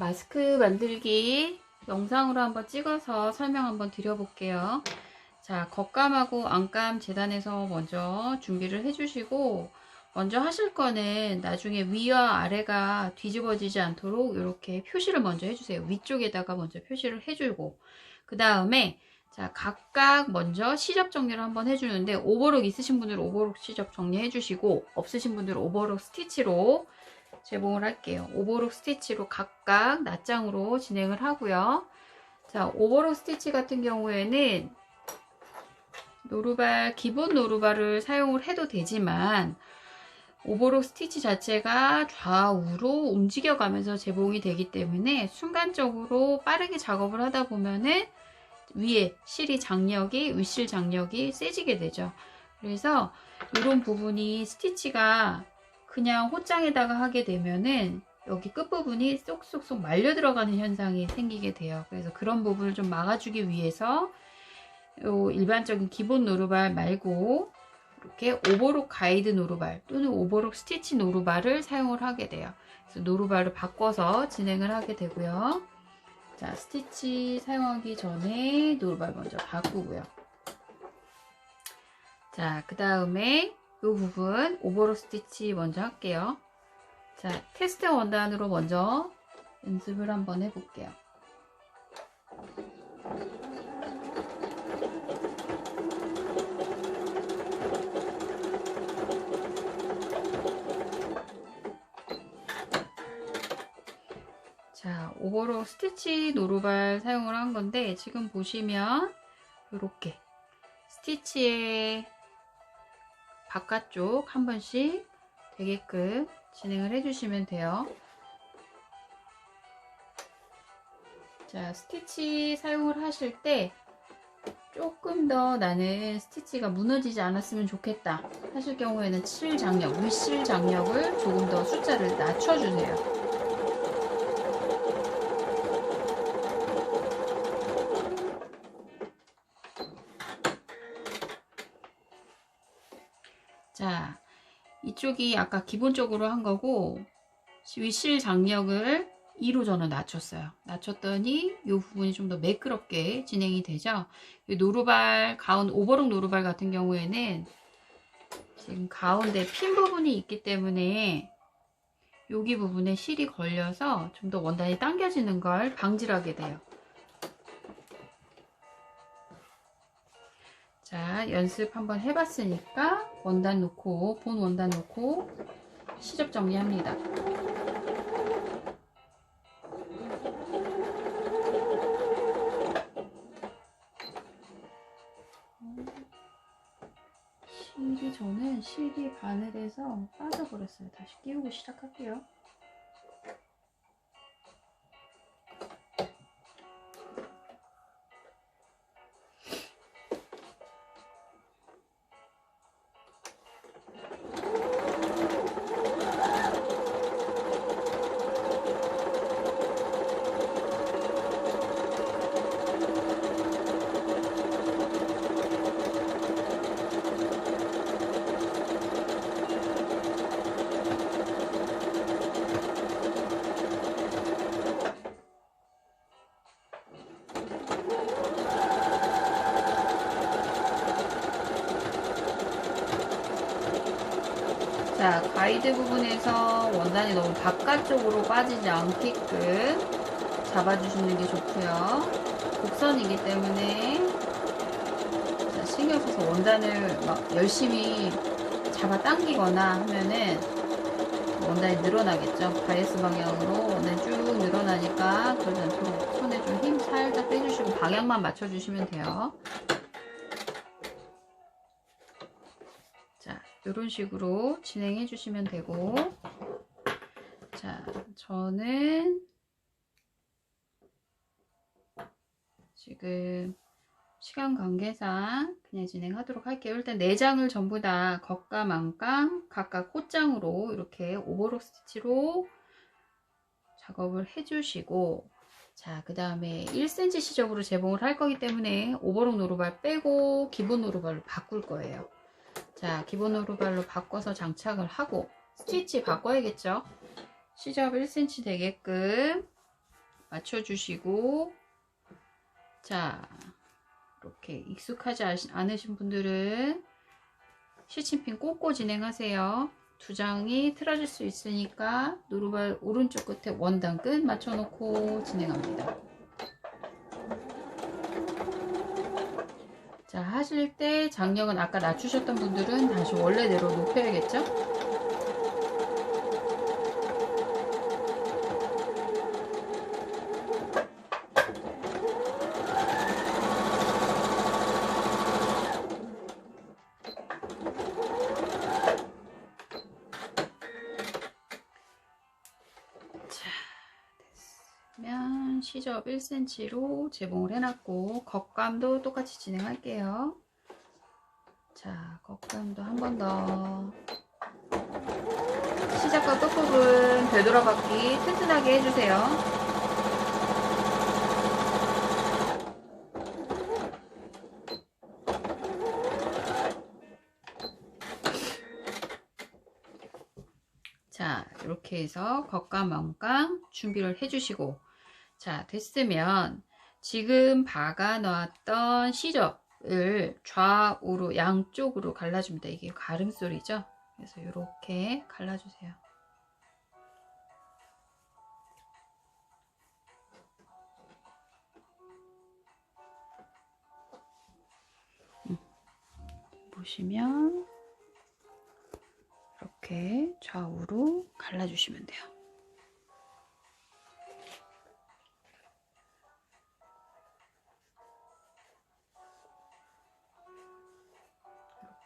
마스크 만들기 영상으로 한번 찍어서 설명 한번 드려볼게요. 자, 겉감하고 안감 재단에서 먼저 준비를 해주시고 먼저 하실 거는 나중에 위와 아래가 뒤집어지지 않도록 이렇게 표시를 먼저 해주세요. 위쪽에다가 먼저 표시를 해주고 그 다음에 자 각각 먼저 시접 정리를 한번 해주는데 오버록 있으신 분들은 오버록 시접 정리해 주시고 없으신 분들은 오버록 스티치로 제봉을 할게요. 오버록 스티치로 각각 낱장으로 진행을 하고요. 자 오버록 스티치 같은 경우에는 노루발 기본 노루발을 사용을 해도 되지만 오버록 스티치 자체가 좌우로 움직여가면서 제봉이 되기 때문에 순간적으로 빠르게 작업을 하다 보면은 위에 실이 장력이 윗실 장력이 세지게 되죠. 그래서 이런 부분이 스티치가 그냥 호장에다가 하게 되면은 여기 끝부분이 쏙쏙쏙 말려 들어가는 현상이 생기게 돼요. 그래서 그런 부분을 좀 막아주기 위해서 요 일반적인 기본 노루발 말고 이렇게 오버록 가이드 노루발 또는 오버록 스티치 노루발을 사용을 하게 돼요. 그래서 노루발을 바꿔서 진행을 하게 되고요. 자, 스티치 사용하기 전에 노루발 먼저 바꾸고요. 자, 그 다음에 이 부분 오버록 스티치 먼저 할게요. 자, 테스트 원단으로 먼저 연습을 한번 해볼게요. 자, 오버록 스티치 노루발 사용을 한 건데 지금 보시면 이렇게 스티치의 바깥쪽 한 번씩 되게끔 진행을 해주시면 돼요. 자, 스티치 사용을 하실 때 조금 더 나는 스티치가 무너지지 않았으면 좋겠다 하실 경우에는 실 장력, 윗실 장력을 조금 더 숫자를 낮춰주세요. 자, 이쪽이 아까 기본적으로 한 거고 윗실 장력을 2로 저는 낮췄어요. 낮췄더니 이 부분이 좀 더 매끄럽게 진행이 되죠. 이 노루발, 가운 오버록 노루발 같은 경우에는 지금 가운데 핀 부분이 있기 때문에 여기 부분에 실이 걸려서 좀 더 원단이 당겨지는 걸 방지를 하게 돼요. 자, 연습 한번 해봤으니까 원단 놓고, 본 원단 놓고 시접 정리합니다. 실이 저는 실이 바늘에서 빠져버렸어요. 다시 끼우고 시작할게요. 가이드 부분에서 원단이 너무 바깥쪽으로 빠지지 않게끔 잡아주시는 게 좋고요. 곡선이기 때문에 자, 신경 써서 원단을 막 열심히 잡아 당기거나 하면은 원단이 늘어나겠죠. 바이어스 방향으로 원단이 쭉 늘어나니까 그러지 않도록 손에 좀 힘 살짝 빼주시고 방향만 맞춰주시면 돼요. 이런 식으로 진행해 주시면 되고 자, 저는 지금 시간 관계상 그냥 진행하도록 할게요. 일단 4장을 전부 다 겉감, 안감 각각 꽃장으로 이렇게 오버록 스티치로 작업을 해주시고 자, 그 다음에 1cm 시접으로 재봉을 할 거기 때문에 오버록 노루발 빼고 기본 노루발로 바꿀 거예요. 자, 기본 노루발로 바꿔서 장착을 하고 스티치 바꿔야겠죠? 시접 1cm 되게끔 맞춰주시고 자 이렇게 익숙하지 않으신 분들은 시침핀 꽂고 진행하세요. 두 장이 틀어질 수 있으니까 노루발 오른쪽 끝에 원단 끝 맞춰놓고 진행합니다. 자 하실 때 장력은 아까 낮추셨던 분들은 다시 원래대로 높여야겠죠? 시접 1cm로 재봉을 해놨고 겉감도 똑같이 진행할게요. 자, 겉감도 한 번 더. 시작과 끝부분 되돌아받기 튼튼하게 해주세요. 자, 이렇게 해서 겉감, 왕감 준비를 해주시고 자, 됐으면 지금 박아 놨던 시접을 좌우로 양쪽으로 갈라줍니다. 이게 가름소리죠. 그래서 이렇게 갈라주세요. 음, 보시면 이렇게 좌우로 갈라주시면 돼요.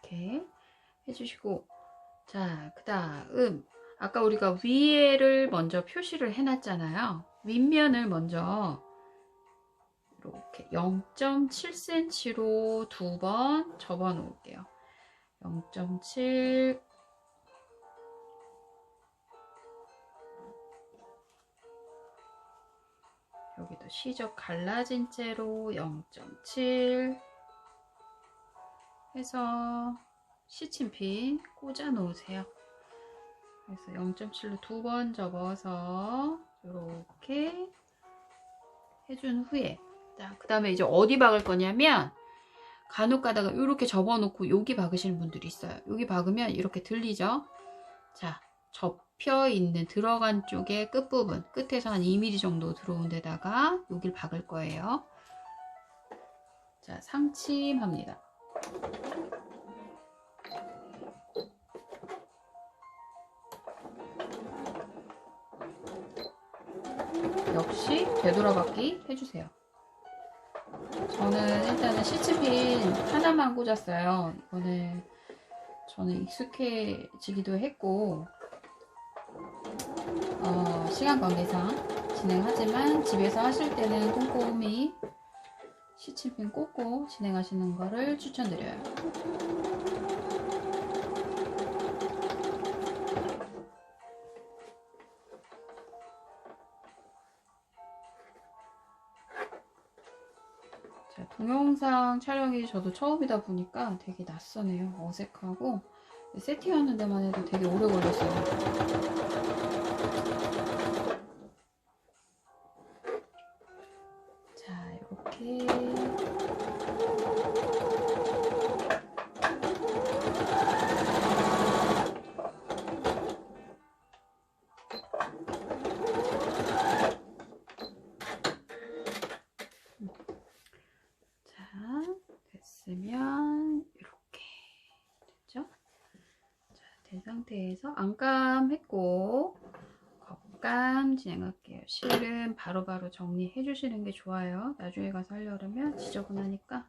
이렇게 해주시고 자, 그 다음 아까 우리가 위에를 먼저 표시를 해놨잖아요. 윗면을 먼저 이렇게 0.7cm로 두 번 접어 놓을게요. 0.7 여기도 시접 갈라진 채로 0.7 해서 시침핀 꽂아 놓으세요. 그래서 0.7로 두 번 접어서 이렇게 해준 후에 그 다음에 이제 어디 박을 거냐면 간혹 가다가 이렇게 접어 놓고 여기 박으시는 분들이 있어요. 여기 박으면 이렇게 들리죠? 자, 접혀 있는 들어간 쪽의 끝부분 끝에서 한 2mm 정도 들어온 데다가 여길 박을 거예요. 자, 상침합니다. 역시 되돌아받기 해주세요. 저는 일단은 시치핀 하나만 꽂았어요. 이거는 저는 익숙해지기도 했고 어, 시간 관계상 진행하지만 집에서 하실 때는 꼼꼼히 시침핀 꽂고 진행하시는 거를 추천드려요. 자, 동영상 촬영이 저도 처음이다 보니까 되게 낯서네요. 어색하고 세팅하는 데만 해도 되게 오래 걸렸어요. 상태에서 안감 했고 겉감 진행할게요. 실은 바로 바로 정리해 주시는 게 좋아요. 나중에 가서 하려면 지저분하니까.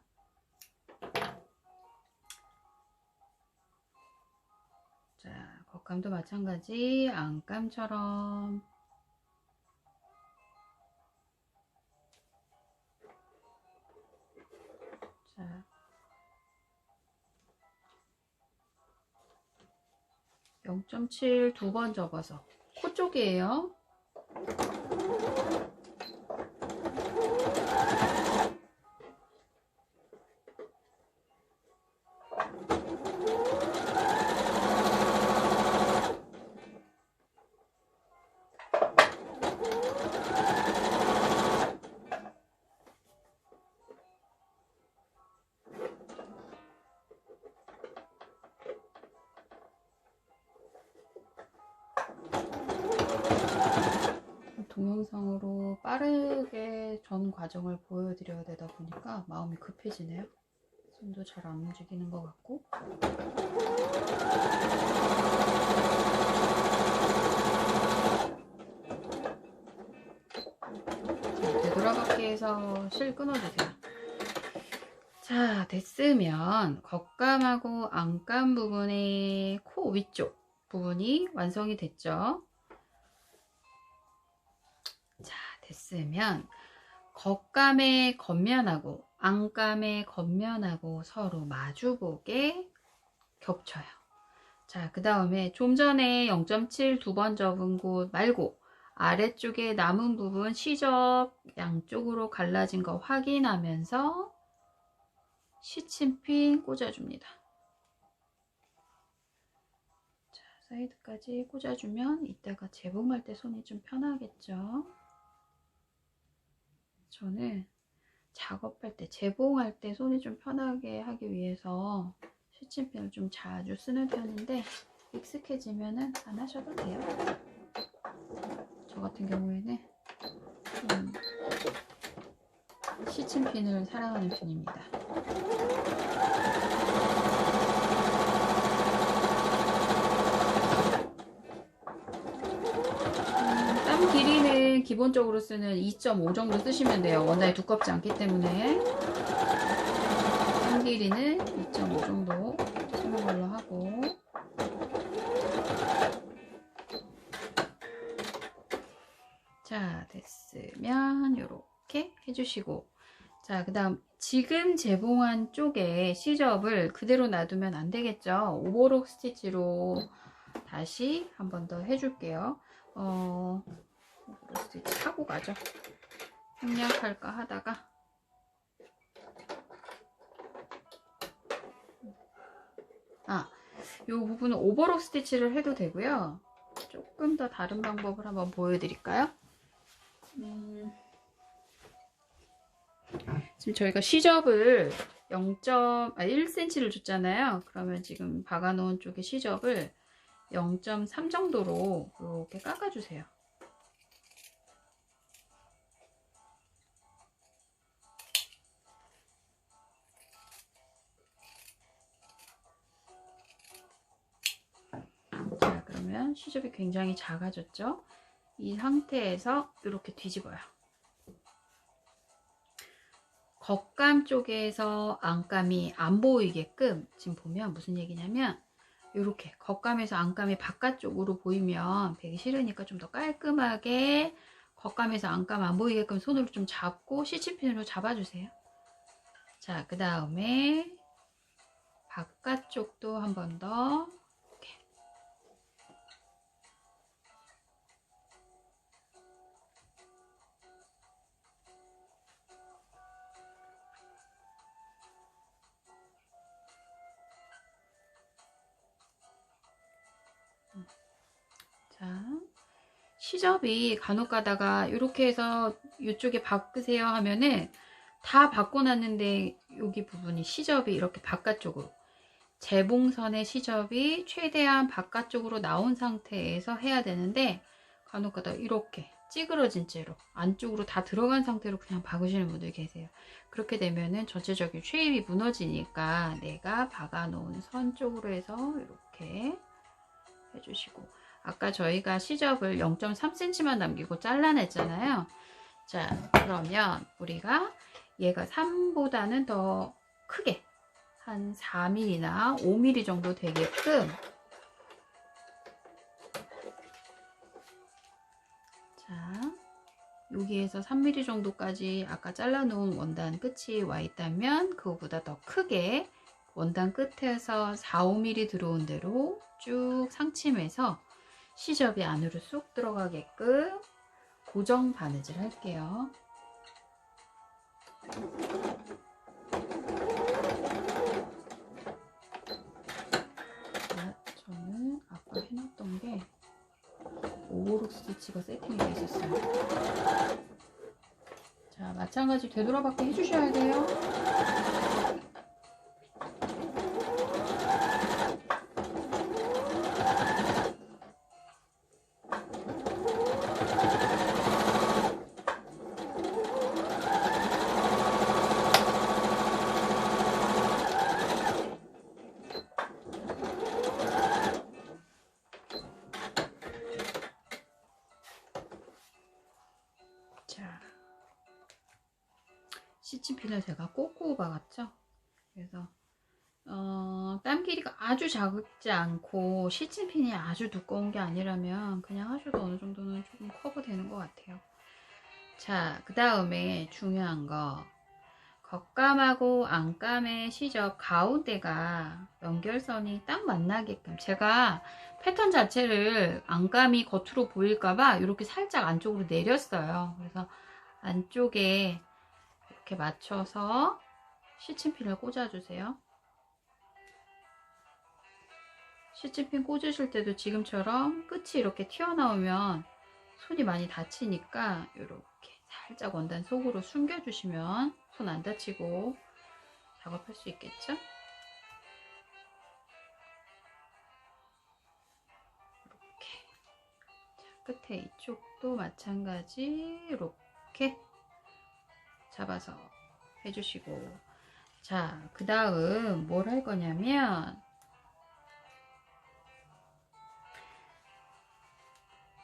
자, 겉감도 마찬가지 안감처럼 자, (0.7) 두 번 접어서 코 쪽이에요. 동영상으로 빠르게 전 과정을 보여드려야 되다 보니까 마음이 급해지네요. 손도 잘 안 움직이는 것 같고. 자, 되돌아가기 해서 실 끊어주세요. 자, 됐으면 겉감하고 안감 부분의 코 위쪽 부분이 완성이 됐죠. 됐으면 겉감의 겉면하고 안감의 겉면하고 서로 마주보게 겹쳐요. 자, 그 다음에 좀 전에 0.7 두 번 접은 곳 말고 아래쪽에 남은 부분 시접 양쪽으로 갈라진 거 확인하면서 시침핀 꽂아줍니다. 자, 사이드까지 꽂아주면 이따가 재봉할 때 손이 좀 편하겠죠. 저는 작업할 때, 재봉할 때 손이 좀 편하게 하기 위해서 시침핀을 좀 자주 쓰는 편인데 익숙해지면은 안 하셔도 돼요. 저 같은 경우에는 좀 시침핀을 사랑하는 편입니다. 음, 땀 길이는 기본적으로 쓰는 2.5 정도 쓰시면 돼요. 원단이 두껍지 않기 때문에. 땀 길이는 2.5 정도 쓰는 걸로 하고. 자 됐으면 이렇게 해주시고. 자 그 다음 지금 재봉한 쪽에 시접을 그대로 놔두면 안 되겠죠? 오버록 스티치로 다시 한 번 더 해줄게요. 어 스티치 하고 가죠 생략할까 하다가 아, 이 부분은 오버록 스티치를 해도 되고요. 조금 더 다른 방법을 한번 보여드릴까요? 음, 지금 저희가 시접을 0.1cm를 줬잖아요. 그러면 지금 박아놓은 쪽에 시접을 0.3 정도로 이렇게 깎아주세요. 시접이 굉장히 작아졌죠? 이 상태에서 이렇게 뒤집어요. 겉감 쪽에서 안감이 안 보이게끔 지금 보면 무슨 얘기냐면 이렇게 겉감에서 안감이 바깥쪽으로 보이면 배기 싫으니까 좀 더 깔끔하게 겉감에서 안감 안 보이게끔 손으로 좀 잡고 시치핀으로 잡아주세요. 자, 그 다음에 바깥쪽도 한 번 더 자, 시접이 간혹 가다가 이렇게 해서 이쪽에 바꾸세요 하면은 다 바꿔놨는데 여기 부분이 시접이 이렇게 바깥쪽으로 재봉선의 시접이 최대한 바깥쪽으로 나온 상태에서 해야 되는데 간혹 가다가 이렇게 찌그러진 채로 안쪽으로 다 들어간 상태로 그냥 박으시는 분들 계세요. 그렇게 되면은 전체적인 쉐입이 무너지니까 내가 박아 놓은 선 쪽으로 해서 이렇게 해주시고 아까 저희가 시접을 0.3cm만 남기고 잘라냈잖아요. 자, 그러면 우리가 얘가 3보다는 더 크게 한 4mm나 5mm 정도 되게끔 자, 여기에서 3mm 정도까지 아까 잘라놓은 원단 끝이 와 있다면 그거보다 더 크게 원단 끝에서 4, 5mm 들어온 대로 쭉 상침해서 시접이 안으로 쏙 들어가게끔 고정 바느질 할게요. 자, 저는 아까 해놨던 게 오버록 스티치가 세팅이 돼 있었어요. 자, 마찬가지 되돌아받기 해주셔야 돼요. 박았죠. 그래서 어, 땀 길이가 아주 작지 않고 시침핀이 아주 두꺼운 게 아니라면 그냥 하셔도 어느 정도는 조금 커버되는 것 같아요. 자, 그 다음에 중요한 거 겉감하고 안감의 시접 가운데가 연결선이 딱 만나게끔 제가 패턴 자체를 안감이 겉으로 보일까봐 이렇게 살짝 안쪽으로 내렸어요. 그래서 안쪽에 이렇게 맞춰서 시침핀을 꽂아주세요. 시침핀 꽂으실 때도 지금처럼 끝이 이렇게 튀어나오면 손이 많이 다치니까 이렇게 살짝 원단 속으로 숨겨주시면 손 안 다치고 작업할 수 있겠죠? 이렇게 자, 끝에 이쪽도 마찬가지 이렇게 잡아서 해주시고 자 그 다음 뭘 할 거냐면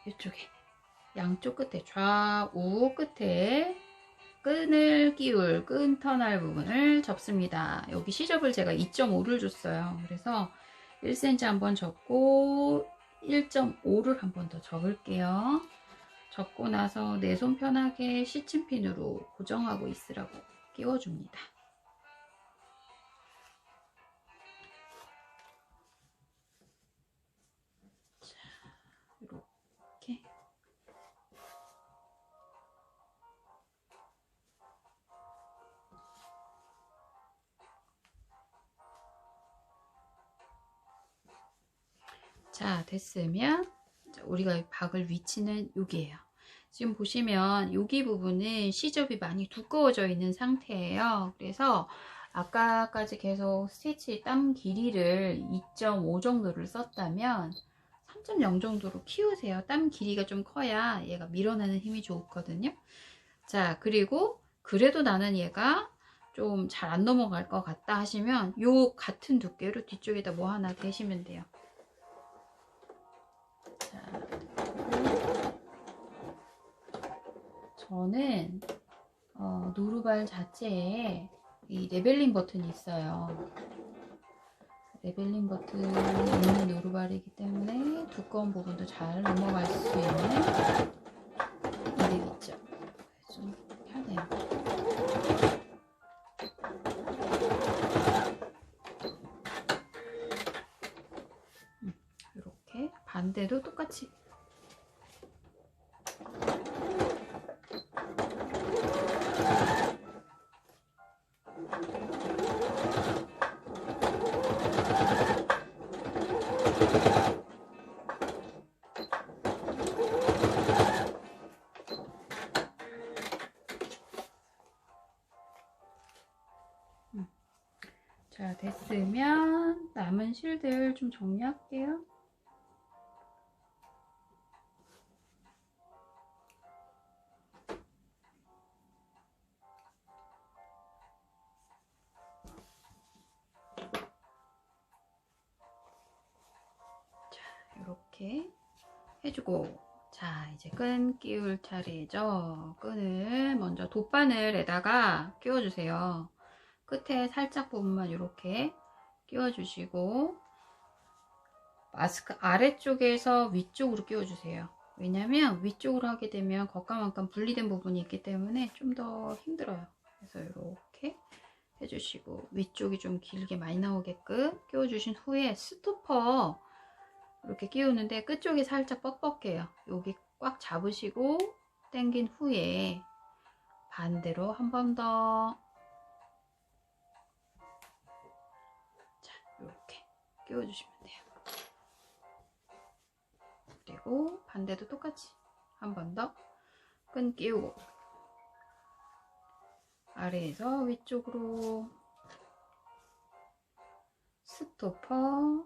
이쪽에 양쪽 끝에 좌우 끝에 끈을 끼울 끈 터널 부분을 접습니다. 여기 시접을 제가 2.5를 줬어요. 그래서 1cm 한번 접고 1.5를 한번 더 접을게요. 접고 나서 내 손 편하게 시침핀으로 고정하고 있으라고 끼워줍니다. 자 됐으면 자, 우리가 박을 위치는 여기에요. 지금 보시면 여기 부분은 시접이 많이 두꺼워져 있는 상태예요. 그래서 아까까지 계속 스티치 땀 길이를 2.5 정도를 썼다면 3.0 정도로 키우세요. 땀 길이가 좀 커야 얘가 밀어내는 힘이 좋거든요. 자 그리고 그래도 나는 얘가 좀 잘 안 넘어갈 것 같다 하시면 요 같은 두께로 뒤쪽에다 뭐 하나 대시면 돼요 자, 저는 어, 노루발 자체에 이 레벨링 버튼이 있어요. 레벨링 버튼 있는 노루발이기 때문에 두꺼운 부분도 잘 넘어갈 수 있는 반대도 똑같이 자 됐으면 남은 실들 좀 정리할게요. 이렇게 해주고 자 이제 끈 끼울 차례죠. 끈을 먼저 돗바늘에다가 끼워주세요. 끝에 살짝 부분만 이렇게 끼워주시고 마스크 아래쪽에서 위쪽으로 끼워주세요. 왜냐면 위쪽으로 하게 되면 겉감만큼 분리된 부분이 있기 때문에 좀 더 힘들어요. 그래서 이렇게 해주시고 위쪽이 좀 길게 많이 나오게끔 끼워주신 후에 스토퍼 이렇게 끼우는데 끝쪽이 살짝 뻑뻑해요. 여기 꽉 잡으시고 당긴 후에 반대로 한 번 더. 자, 이렇게 끼워주시면 돼요. 그리고 반대도 똑같이 한 번 더 끈 끼우고 아래에서 위쪽으로 스토퍼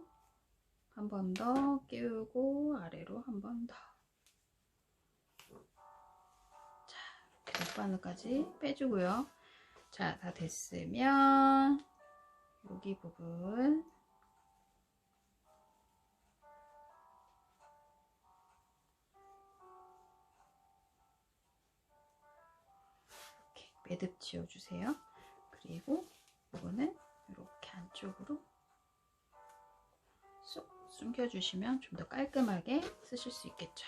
한 번 더 끼우고 아래로 한 번 더. 자, 이렇게 밑바늘까지 빼주고요. 자, 다 됐으면 여기 부분 매듭 지어주세요. 그리고 이거는 이렇게 안쪽으로 쏙 숨겨주시면 좀 더 깔끔하게 쓰실 수 있겠죠.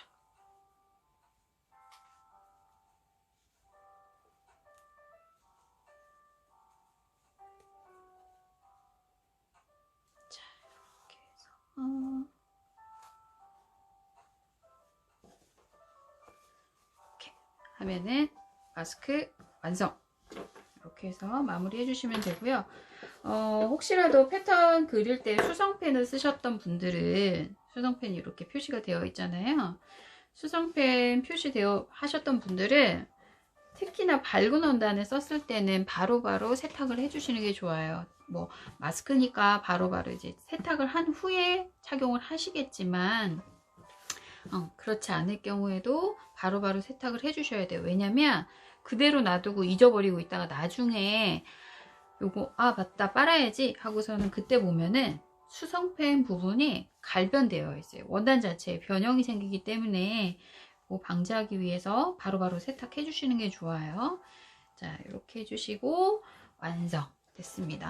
자, 이렇게 해서 어, 이렇게 하면은 마스크 완성. 이렇게 해서 마무리 해주시면 되고요. 어, 혹시라도 패턴 그릴 때 수성펜을 쓰셨던 분들은 수성펜이 이렇게 표시가 되어 있잖아요. 수성펜 표시되어 하셨던 분들은 특히나 밝은 원단을 썼을 때는 바로바로 세탁을 해주시는 게 좋아요. 뭐 마스크니까 바로 바로 이제 세탁을 한 후에 착용을 하시겠지만 어, 그렇지 않을 경우에도 바로바로 세탁을 해주셔야 돼요. 왜냐면 그대로 놔두고 잊어버리고 있다가 나중에 요거 아 맞다 빨아야지 하고서는 그때 보면은 수성펜 부분이 갈변되어 있어요. 원단 자체에 변형이 생기기 때문에 그거 방지하기 위해서 바로 바로 세탁해 주시는 게 좋아요. 자 이렇게 해주시고 완성 됐습니다.